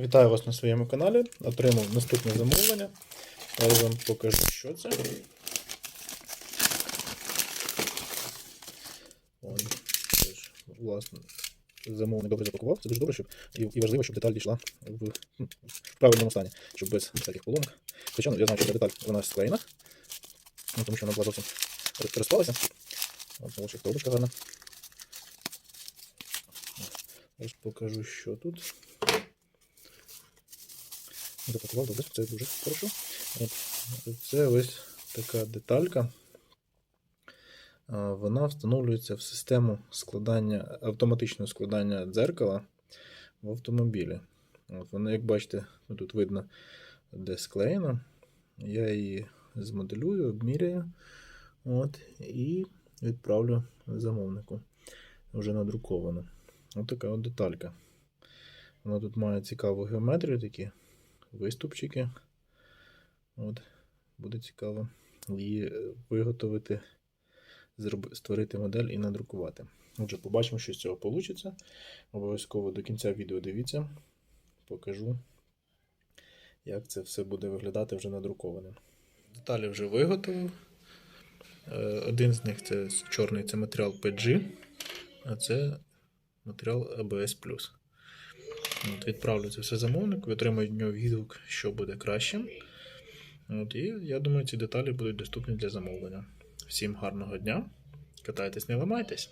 Вітаю вас на своєму каналі. Отримав наступне замовлення. Я вам покажу, що це. Ой, теж, власне, замовник добре запакував. Це дуже добре, щоб і, і важливо, щоб деталь дійшла в, ну, в правильному стані, щоб без всяких поломок. Ну, я знаю, що ця деталь вона склеєна, ну, тому що вона була зовсім роз- розпалася. Ось коробочка гарна. Ось покажу, що тут. Запакував добре, це дуже хорошо. От, це ось така деталька. Вона встановлюється в систему складання, автоматичного складання дзеркала в автомобілі. От, вона, як бачите, ну, тут видно, де склеєна. Я її змоделюю, обміряю от, і відправлю замовнику. Вже надруковано. Ось така от деталька. Вона тут має цікаву геометрію такі виступчики. От, буде цікаво її е, виготовити, створити модель і надрукувати. Отже, побачимо, що з цього вийде. Обов'язково до кінця відео дивіться, покажу, як це все буде виглядати вже надруковане. Деталі вже виготовив. Е, Один з них це чорний це матеріал PG, а це матеріал ABS. От, відправлю це все замовнику, отримаю від нього відгук, що буде краще. От, і я думаю, ці деталі будуть доступні для замовлення. Всім гарного дня. Катайтесь, не ламайтесь.